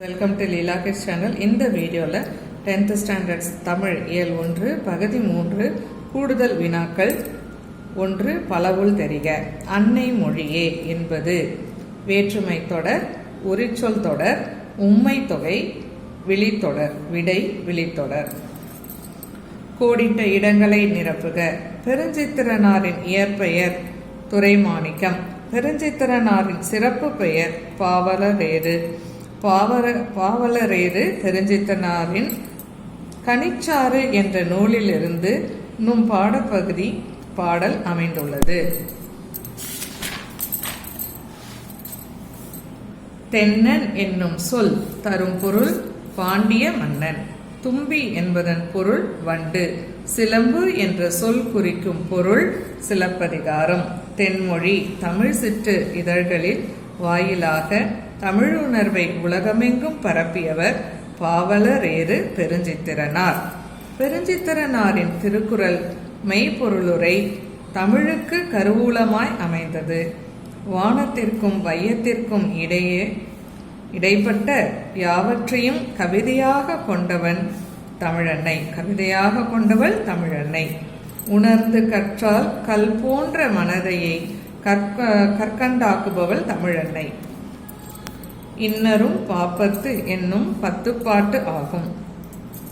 Welcome to லீலாகிஸ் channel இந்த வீடியோவில் tenth standards Tamil இயல் ஒன்று பகுதி மூன்று கூடுதல் வினாக்கள் ஒன்று பலவுள் தெரிக. அன்னை மொழியே என்பது. வேற்றுமை தொடர் உரிச்சொல் தொடர் உம்மை தொகை விழித்தொடர் விடை விழித்தொடர். கோடிட்ட இடங்களை நிரப்புக. பெருஞ்சித்திரனாரின் இயற்பெயர் துறைமாணிக்கம். பெருஞ்சித்திரனாரின் சிறப்பு பெயர் பாவலரேறு பாவர பாவலரேறு தெரிஞ்சித்தனாரின் கனிச்சாறு என்ற நூலிலிருந்து நும் பாடப்பகுதி பாடல் அமைந்துள்ளது. தென்னன் என்னும் சொல் தரும் பொருள் பாண்டிய மன்னன். தும்பி என்பதன் பொருள் வண்டு. சிலம்பு என்ற சொல் குறிக்கும் பொருள் சிலப்பதிகாரம். தென்மொழி தமிழ் சிற்று இதழ்களில் வாயிலாக தமிழ் உணர்வை உலகமெங்கும் பரப்பியவர் பாவலரேறு பெருஞ்சித்திரனார். பெருஞ்சித்திரனாரின் திருக்குறள் மெய்ப்பொருளுரை தமிழுக்கு கருவூலமாய் அமைந்தது. வானத்திற்கும் வையத்திற்கும் இடையே இடைப்பட்ட யாவற்றையும் கவிதையாக கொண்டவன் தமிழன்னை. கவிதையாக கொண்டவள் தமிழன்னை. உணர்ந்து கற்றால் கல் போன்ற மனதையை கற்க கற்கண்டாக்குபவள் தமிழன்னை. இன்னரும் பாப்பத்து என்னும் பத்துப்பாட்டு ஆகும்.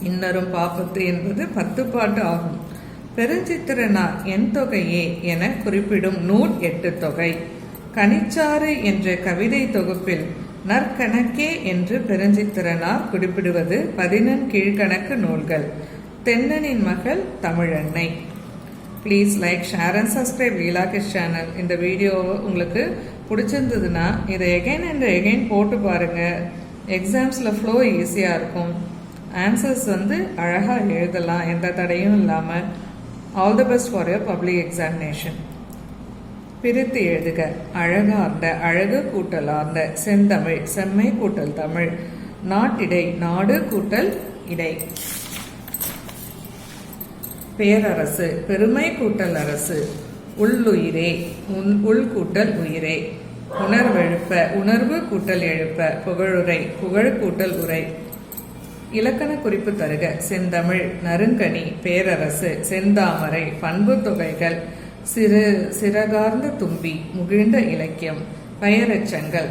இன்னரும் பாப்பத்து என்பது பத்துப்பாட்டு ஆகும். பெருஞ்சித்திரனார் என் தொகையே என குறிப்பிடும் நூல் எட்டு தொகை. கனிச்சாறு என்ற கவிதை தொகுப்பில் நற்கணக்கே என்று பெருஞ்சித்திரனார் குறிப்பிடுவது பதினெண் கீழ்கணக்கு நூல்கள். தென்னனின் மகள் Tamilannai. Please like share and subscribe Leelakish channel இந்த வீடியோவை உங்களுக்கு பிடிச்சிருந்ததுன்னா இதை எகைன் அண்ட் எகைன் போட்டு பாருங்கள் எக்ஸாம்ஸில் ஃப்ளோ ஈஸியாக இருக்கும். ஆன்சர்ஸ் வந்து அழகாக எழுதலாம் எந்த தடையும் இல்லாமல் all the best for your public examination பிரித்து எழுதுக. அழகார்ந்த அழகு கூட்டலார்ந்த செந்தமிழ் செம்மை கூட்டல் தமிழ். நாட்டிடை நாடு கூட்டல் இடை. பேரரசு பெருமை கூட்டல் அரசு. உள்ளுயிரே உன் உள்கூட்டல் உயிரே. உணர்வெழுப்ப உணர்வு கூட்டல் எழுப்ப புகழுரை புகழ் கூட்டல் உரை. இலக்கண குறிப்பு தருக செந்தமிழ் நறுங்கனி பேரரசு செந்தாமரை பண்பு தொகைகள் சிறு சிறகார்ந்த தும்பி முகிழ்ந்த இலக்கியம் பெயரெச்சங்கள்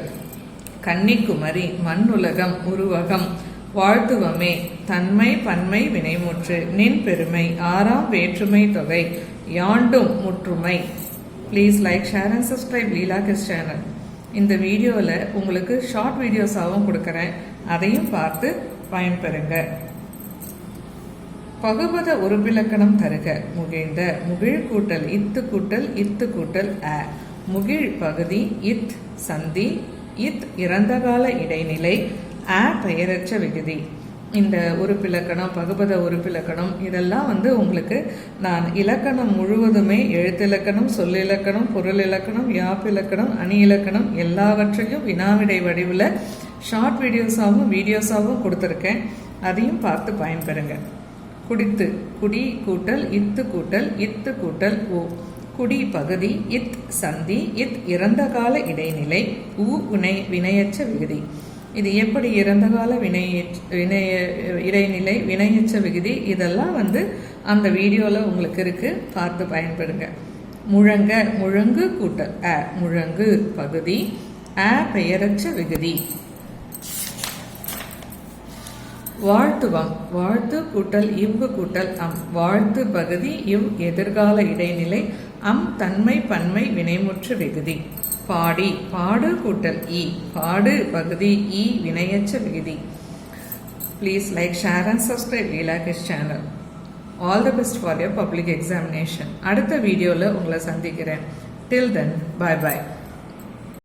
கன்னிக்குமரி மண்ணுலகம் உருவகம் வாழ்த்துவமே தன்மை பன்மை வினைமுற்று நின் பெருமை ஆறாம் வேற்றுமை தொகை யாண்டும் முற்றுமை. Please like share and subscribe Leela Kish channel இந்த வீடியோவில் உங்களுக்கு ஷார்ட் வீடியோஸாகவும் கொடுக்குறேன். அதையும் பார்த்து பயன்பெறுங்க. பகுபத உருபிலக்கணம் தருக. முகிழ்ந்த முகிழ் கூட்டல் இத்து கூட்டல் இத்து கூட்டல் அ. முகிழ் பகுதி இத் சந்தி இத் இறந்தகால இடைநிலை அ பெயரற்ற விகுதி. இந்த உறுப்பிலக்கணம் பகுபத உறுப்பிலக்கணம் இதெல்லாம் வந்து உங்களுக்கு நான் இலக்கணம் முழுவதுமே எழுத்திலக்கணம் சொல்லிலக்கணம் பொருள் இலக்கணம் யாப்பிலக்கணம் அணி இலக்கணம் எல்லாவற்றையும் வினாவிடை வடிவில் ஷார்ட் வீடியோஸாகவும் வீடியோஸாகவும் கொடுத்துருக்கேன். அதையும் பார்த்து பயன்பெறுங்க. குடித்து குடி கூட்டல் இத்து கூட்டல் இத்து கூட்டல் ஓ குடி பகுதி இத் சந்தி இத் இறந்த கால இடைநிலை உ வினை வினையற்ற விகுதி. இது எப்படி இறந்த கால வினைய வினைய இடைநிலை வினையச்ச விகுதி இதெல்லாம் வந்து அந்த வீடியோவில் உங்களுக்கு இருக்குது பார்த்து பயன்படுங்க. முழங்க முழங்கு கூட்டல். அ முழங்கு பகுதி. அ பெயரச்ச விகுதி. வாழ்த்துவம். வாழ்த்து கூட்டல் இவ்வு கூட்டல் அம். வாழ்த்து பகுதி இவ் எதிர்கால இடைநிலை அம் தன்மை பன்மை வினைமுற்று விகுதி. பாடி பாடு கூட்டல் இ பாடு பகுதி இ வினையச்ச விகுதி. Please like share and subscribe Leelakish channel all the best for your public examination அடுத்த வீடியோவில் உங்களை சந்திக்கிறேன். டில் தென் பாய் பாய்